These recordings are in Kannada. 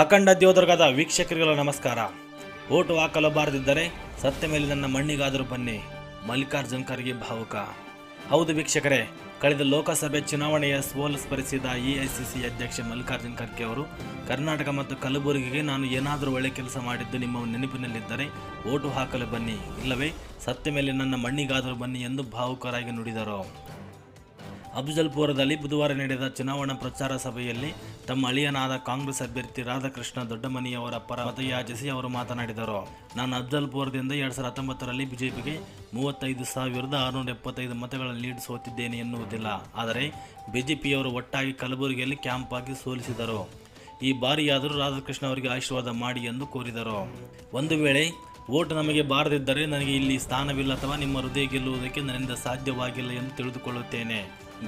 ಅಖಂಡ ದೇವದುರ್ಗದ ವೀಕ್ಷಕರಿಗೆಲ್ಲ ನಮಸ್ಕಾರ. ಓಟು ಹಾಕಲು ಬಾರದಿದ್ದರೆ ಸತ್ಯ ಮೇಲೆ ನನ್ನ ಮಣ್ಣಿಗಾದರೂ ಬನ್ನಿ, ಮಲ್ಲಿಕಾರ್ಜುನ್ ಖರ್ಗೆ ಭಾವುಕ. ಹೌದು ವೀಕ್ಷಕರೇ, ಕಳೆದ ಲೋಕಸಭೆ ಚುನಾವಣೆಯ ಸೋಲು ಸ್ಮರಿಸಿದ ಎಐಸಿಸಿ ಅಧ್ಯಕ್ಷ ಮಲ್ಲಿಕಾರ್ಜುನ್ ಖರ್ಗೆ ಅವರು, ಕರ್ನಾಟಕ ಮತ್ತು ಕಲಬುರಗಿಗೆ ನಾನು ಏನಾದರೂ ಒಳ್ಳೆ ಕೆಲಸ ಮಾಡಿದ್ದು ನಿಮ್ಮ ನೆನಪಿನಲ್ಲಿದ್ದರೆ ಓಟು ಹಾಕಲು ಬನ್ನಿ. ಇಲ್ಲವೇ ಸತ್ಯ ಮೇಲೆ ನನ್ನ ಮಣ್ಣಿಗಾದರೂ ಬನ್ನಿ ಎಂದು ಭಾವುಕರಾಗಿ ನುಡಿದರು. ಅಫ್ಜಲ್ಪುರದಲ್ಲಿ ಬುಧವಾರ ನಡೆದ ಚುನಾವಣಾ ಪ್ರಚಾರ ಸಭೆಯಲ್ಲಿ ತಮ್ಮ ಅಳಿಯನಾದ ಕಾಂಗ್ರೆಸ್ ಅಭ್ಯರ್ಥಿ ರಾಧಾಕೃಷ್ಣ ದೊಡ್ಡಮನಿಯವರ ಪರ ಮತಯಾಚಿಸಿ ಅವರು ಮಾತನಾಡಿದರು. ನಾನು ಅಫಜಲ್ಪುರದಿಂದ ಎರಡು ಸಾವಿರದ ಹತ್ತೊಂಬತ್ತರಲ್ಲಿ ಬಿಜೆಪಿಗೆ ಮೂವತ್ತೈದು ಸಾವಿರದ ಆರುನೂರ ಎಪ್ಪತ್ತೈದು ಮತಗಳ ಲೀಡ್ ಸೋತಿದ್ದೇನೆ ಎನ್ನುವುದಿಲ್ಲ. ಆದರೆ ಬಿಜೆಪಿಯವರು ಒಟ್ಟಾಗಿ ಕಲಬುರಗಿಯಲ್ಲಿ ಕ್ಯಾಂಪ್ ಆಗಿ ಸೋಲಿಸಿದರು. ಈ ಬಾರಿಯಾದರೂ ರಾಧಾಕೃಷ್ಣ ಅವರಿಗೆ ಆಶೀರ್ವಾದ ಮಾಡಿ ಎಂದು ಕೋರಿದರು. ಒಂದು ವೇಳೆ ಓಟ್ ನಮಗೆ ಬಾರದಿದ್ದರೆ ನನಗೆ ಇಲ್ಲಿ ಸ್ಥಾನವಿಲ್ಲ ಅಥವಾ ನಿಮ್ಮ ಹೃದಯ ಗೆಲ್ಲುವುದಕ್ಕೆ ನನ್ನಿಂದ ಸಾಧ್ಯವಾಗಿಲ್ಲ ಎಂದು ತಿಳಿದುಕೊಳ್ಳುತ್ತೇನೆ.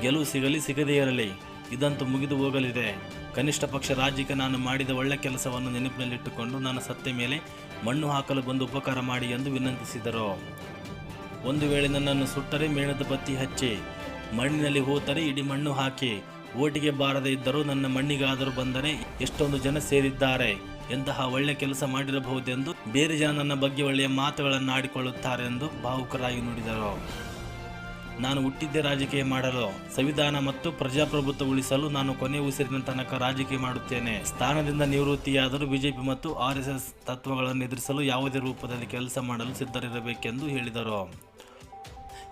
ಗೆಲುವು ಸಿಗಲಿ ಸಿಗದೇ ಇರಲಿ, ಇದಂತೂ ಮುಗಿದು ಹೋಗಲಿದೆ. ಕನಿಷ್ಠ ಪಕ್ಷ ರಾಜ್ಯಕ್ಕೆ ನಾನು ಮಾಡಿದ ಒಳ್ಳೆ ಕೆಲಸವನ್ನು ನೆನಪಿನಲ್ಲಿಟ್ಟುಕೊಂಡು ನಾನು ಸತ್ತೆ ಮೇಲೆ ಮಣ್ಣು ಹಾಕಲು ಬಂದು ಉಪಕಾರ ಮಾಡಿ ಎಂದು ವಿನಂತಿಸಿದರು. ಒಂದು ವೇಳೆ ನನ್ನನ್ನು ಸುಟ್ಟರೆ ಮೇಣದ ಬತ್ತಿ ಹಚ್ಚಿ, ಮಣ್ಣಿನಲ್ಲಿ ಹೋತರೆ ಇಡೀ ಮಣ್ಣು ಹಾಕಿ ಓಟಿಗೆ ಬಾರದೇ ಇದ್ದರೂ ನನ್ನ ಮಣ್ಣಿಗಾದರೂ ಬಂದರೆ ಎಷ್ಟೊಂದು ಜನ ಸೇರಿದ್ದಾರೆ. ಎಂತಹ ಒಳ್ಳೆ ಕೆಲಸ ಮಾಡಿರಬಹುದೆಂದು ಬೇರೆ ಜನ ನನ್ನ ಬಗ್ಗೆ ಒಳ್ಳೆಯ ಮಾತುಗಳನ್ನು ಆಡಿಕೊಳ್ಳುತ್ತಾರೆ ಎಂದು ಭಾವುಕರಾಗಿ ನುಡಿದರು. ನಾನು ಹುಟ್ಟಿದ್ದೇ ರಾಜಕೀಯ ಮಾಡಲು, ಸಂವಿಧಾನ ಮತ್ತು ಪ್ರಜಾಪ್ರಭುತ್ವ ಉಳಿಸಲು ನಾನು ಕೊನೆ ಉಸಿರಿನ ತನಕ ರಾಜಕೀಯ ಮಾಡುತ್ತೇನೆ. ಸ್ಥಾನದಿಂದ ನಿವೃತ್ತಿಯಾದರೂ ಬಿಜೆಪಿ ಮತ್ತು ಆರ್ಎಸ್ಎಸ್ ತತ್ವಗಳನ್ನು ಎದುರಿಸಲು ಯಾವುದೇ ರೂಪದಲ್ಲಿ ಕೆಲಸ ಮಾಡಲು ಸಿದ್ಧರಿರಬೇಕೆಂದು ಹೇಳಿದರು.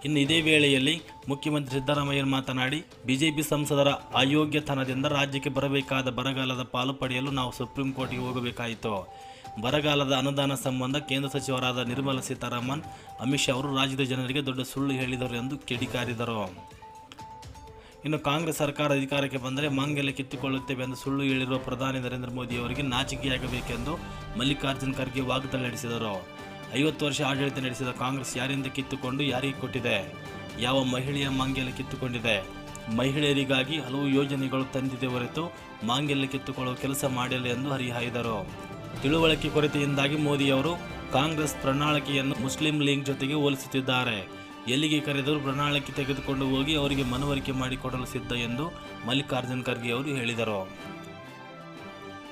ಇನ್ನು ಇದೇ ವೇಳೆಯಲ್ಲಿ ಮುಖ್ಯಮಂತ್ರಿ ಸಿದ್ದರಾಮಯ್ಯ ಮಾತನಾಡಿ, ಬಿಜೆಪಿ ಸಂಸದರ ಅಯೋಗ್ಯತನದಿಂದ ರಾಜ್ಯಕ್ಕೆ ಬರಬೇಕಾದ ಬರಗಾಲದ ಪಾಲು ಪಡೆಯಲು ನಾವು ಸುಪ್ರೀಂ ಕೋರ್ಟ್ಗೆ ಹೋಗಬೇಕಾಯಿತು. ಬರಗಾಲದ ಅನುದಾನ ಸಂಬಂಧ ಕೇಂದ್ರ ಸಚಿವರಾದ ನಿರ್ಮಲಾ ಸೀತಾರಾಮನ್, ಅಮಿತ್ ಶಾ ಅವರು ರಾಜ್ಯದ ಜನರಿಗೆ ದೊಡ್ಡ ಸುಳ್ಳು ಹೇಳಿದರು ಎಂದು ಕಿಡಿಕಾರಿದರು. ಇನ್ನು ಕಾಂಗ್ರೆಸ್ ಸರ್ಕಾರ ಅಧಿಕಾರಕ್ಕೆ ಬಂದರೆ ಮಾಂಗಲ್ಯ ಕಿತ್ತುಕೊಳ್ಳುತ್ತೇವೆ ಎಂದು ಸುಳ್ಳು ಹೇಳಿರುವ ಪ್ರಧಾನಿ ನರೇಂದ್ರ ಮೋದಿ ಅವರಿಗೆ ನಾಚಿಕೆಯಾಗಬೇಕೆಂದು ಮಲ್ಲಿಕಾರ್ಜುನ್ ಖರ್ಗೆ ವಾಗ್ದಾಳಿ ನಡೆಸಿದರು. ಐವತ್ತು ವರ್ಷ ಆಡಳಿತ ನಡೆಸಿದ ಕಾಂಗ್ರೆಸ್ ಯಾರಿಂದ ಕಿತ್ತುಕೊಂಡು ಯಾರಿಗೆ ಕೊಟ್ಟಿದೆ? ಯಾವ ಮಹಿಳೆಯ ಮಾಂಗಲ್ಯ ಕಿತ್ತುಕೊಂಡಿದೆ? ಮಹಿಳೆಯರಿಗಾಗಿ ಹಲವು ಯೋಜನೆಗಳು ತಂದಿದೆ ಹೊರತು ಮಾಂಗಲ್ಯ ಕಿತ್ತುಕೊಳ್ಳುವ ಕೆಲಸ ಮಾಡಿಲ್ಲ ಎಂದು ಹರಿಹಾಯ್ದರು. ತಿಳುವಳಿಕೆ ಕೊರತೆಯಿಂದಾಗಿ ಮೋದಿಯವರು ಕಾಂಗ್ರೆಸ್ ಪ್ರಣಾಳಿಕೆಯನ್ನು ಮುಸ್ಲಿಂ ಲೀಗ್ ಜೊತೆಗೆ ಹೋಲಿಸುತ್ತಿದ್ದಾರೆ. ಎಲ್ಲಿಗೆ ಕರೆದರೂ ಪ್ರಣಾಳಿಕೆ ತೆಗೆದುಕೊಂಡು ಹೋಗಿ ಅವರಿಗೆ ಮನವರಿಕೆ ಮಾಡಿಕೊಡಲು ಸಿದ್ಧ ಎಂದು ಮಲ್ಲಿಕಾರ್ಜುನ್ ಖರ್ಗೆ ಅವರು ಹೇಳಿದರು.